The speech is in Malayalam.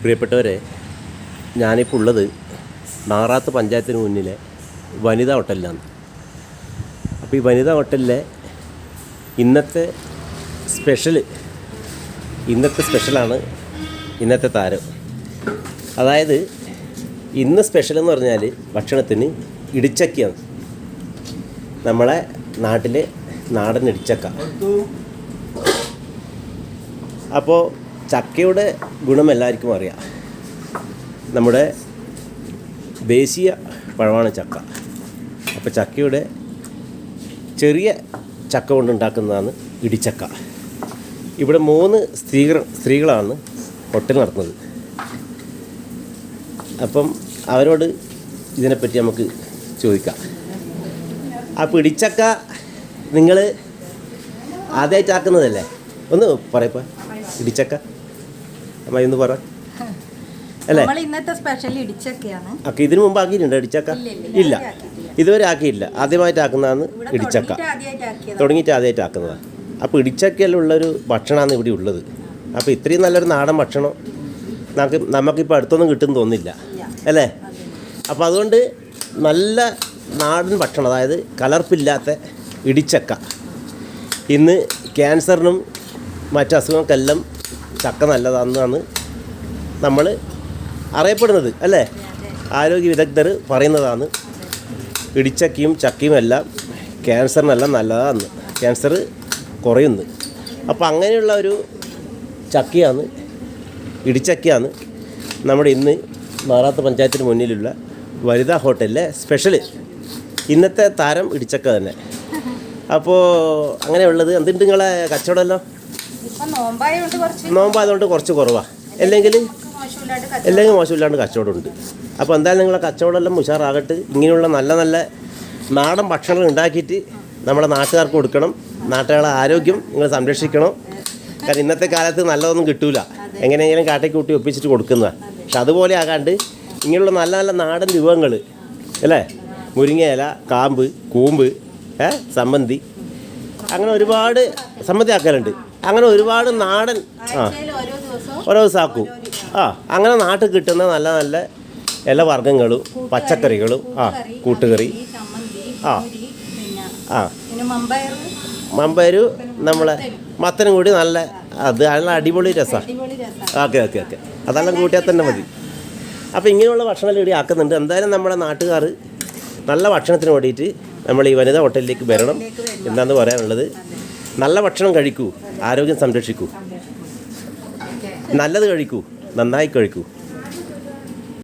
പ്രിയപ്പെട്ടവരെ ഞാനിപ്പോൾ ഉള്ളത് നാറാത്ത് പഞ്ചായത്തിന് മുന്നിലെ വനിതാ ഹോട്ടലിലാണ്. അപ്പോൾ ഈ വനിതാ ഹോട്ടലിലെ ഇന്നത്തെ സ്പെഷ്യൽ ഇന്നത്തെ സ്പെഷ്യലാണ് ഇന്നത്തെ താരം. അതായത് ഇന്ന് സ്പെഷ്യൽ എന്ന് പറഞ്ഞാൽ ഭക്ഷണത്തിന് ഇടിച്ചക്കയാണ്. നമ്മളെ നാട്ടിലെ നാടൻ ഇടിച്ചക്ക. അപ്പോൾ ചക്കയുടെ ഗുണം എല്ലാവർക്കും അറിയാം. നമ്മുടെ ദേശീയ പഴമാണ് ചക്ക. അപ്പോൾ ചക്കയുടെ ചെറിയ ചക്ക കൊണ്ടുണ്ടാക്കുന്നതാണ് ഇടിച്ചക്ക. ഇവിടെ മൂന്ന് സ്ത്രീകൾ സ്ത്രീകളാണ് ഹോട്ടൽ നടത്തുന്നത്. അപ്പം അവരോട് ഇതിനെപ്പറ്റി നമുക്ക് ചോദിക്കാം. ആ പിടിച്ചക്ക നിങ്ങൾ ആദ്യമായിട്ടാക്കുന്നതല്ലേ ഒന്ന് പറയപ്പോ ഇടിച്ചക്ക? അമ്മ ഇന്ന് പറ. അല്ലേ? ഇന്നത്തെ സ്പെഷ്യൽ ഇടിച്ചക്കയാണ്. ഇതിനു മുമ്പ് ആക്കിയിട്ടുണ്ട് ഇടിച്ചക്ക? ഇല്ല, ഇതുവരെ ആക്കിയില്ല ആദ്യമായിട്ട് ആക്കുന്നതാണ് ഇടിച്ചക്ക. തുടങ്ങിയിട്ട് ആദ്യമായിട്ട് ആക്കുന്നതാണ്. അപ്പോൾ ഇടിച്ചക്കയിലുള്ളൊരു ഭക്ഷണമാണ് ഇവിടെ ഉള്ളത്. അപ്പോൾ ഇത്രയും നല്ലൊരു നാടൻ ഭക്ഷണം നമുക്ക് നമുക്കിപ്പോൾ അടുത്തൊന്നും കിട്ടും തോന്നില്ല അല്ലേ? അപ്പോൾ അതുകൊണ്ട് നല്ല നാടൻ ഭക്ഷണം അതായത് കലർപ്പില്ലാത്ത ഇടിച്ചക്ക. ഇന്ന് ക്യാൻസറിനും മറ്റ് അസുഖങ്ങൾക്കെല്ലാം ചക്ക നല്ലതാണെന്നാണ് നമ്മൾ അറിയപ്പെടുന്നത് അല്ലേ? ആരോഗ്യ വിദഗ്ധർ പറയുന്നതാണ് ഇടിച്ചക്കയും ചക്കയും എല്ലാം ക്യാൻസറിനെല്ലാം നല്ലതാണ് ക്യാൻസർ കുറയുന്നു. അപ്പോൾ അങ്ങനെയുള്ള ഒരു ചക്കയാണ് ഇടിച്ചക്കയാണ് നമ്മുടെ ഇന്ന് മാറാത്ത പഞ്ചായത്തിന് മുന്നിലുള്ള വനിതാ ഹോട്ടലിലെ സ്പെഷ്യൽ ഇന്നത്തെ താരം ഇടിച്ചക്ക തന്നെ. അപ്പോൾ അങ്ങനെയുള്ളത് എന്തുണ്ട് നിങ്ങളെ കച്ചവടമല്ലോ നോമ്പായതുകൊണ്ട് കുറച്ച് കുറവാണ് അല്ലെങ്കിൽ. അല്ലെങ്കിൽ മോശമില്ലാണ്ട് കച്ചവടമുണ്ട്. അപ്പോൾ എന്തായാലും നിങ്ങളെ കച്ചവടമെല്ലാം ഉഷാറാകട്ടെ. ഇങ്ങനെയുള്ള നല്ല നല്ല നാടൻ ഭക്ഷണം ഉണ്ടാക്കിയിട്ട് നമ്മുടെ നാട്ടുകാർക്ക് കൊടുക്കണം. നാട്ടുകാരുടെ ആരോഗ്യം നിങ്ങൾ സംരക്ഷിക്കണം. കാരണം ഇന്നത്തെ കാലത്ത് നല്ലതൊന്നും കിട്ടൂല. എങ്ങനെയെങ്കിലും കാട്ടേക്ക് കൂട്ടി ഒപ്പിച്ചിട്ട് കൊടുക്കുന്ന പക്ഷെ അതുപോലെ ആകാണ്ട് ഇങ്ങനെയുള്ള നല്ല നല്ല നാടൻ വിഭവങ്ങൾ അല്ലേ? മുരിങ്ങയില കാമ്പ് കൂമ്പ് ഏ? സമ്മന്തി അങ്ങനെ ഒരുപാട് സമ്മതി ആക്കലുണ്ട് അങ്ങനെ ഒരുപാട് നാടൻ ആ ഓരോ ദിവസവും ഓരോ ദിവസം ആക്കും ആ അങ്ങനെ നാട്ടിൽ കിട്ടുന്ന നല്ല നല്ല ഇലവർഗങ്ങളും പച്ചക്കറികളും ആ കൂട്ടുകറി ആ. ആ. മമ്പയരു നമ്മളെ മത്തനും. കൂടി നല്ല അത് നല്ല അടിപൊളി രസമാണ് അടിപൊളി രസമാണ് ഓക്കെ ഓക്കെ ഓക്കെ. അതെല്ലാം കൂട്ടിയാൽ തന്നെ മതി. അപ്പോൾ ഇങ്ങനെയുള്ള ഭക്ഷണം ഇവിടെ ആക്കുന്നുണ്ട്. എന്തായാലും നമ്മുടെ നാട്ടുകാർ നല്ല ഭക്ഷണത്തിന് വേണ്ടിയിട്ട് നമ്മൾ ഈ വനിതാ ഹോട്ടലിലേക്ക് വരണം എന്താണെന്ന് പറയാനുള്ളത്. നല്ല ഭക്ഷണം കഴിക്കൂ. ആരോഗ്യം സംരക്ഷിക്കൂ. നല്ലത് കഴിക്കൂ. നന്നായി കഴിക്കൂ.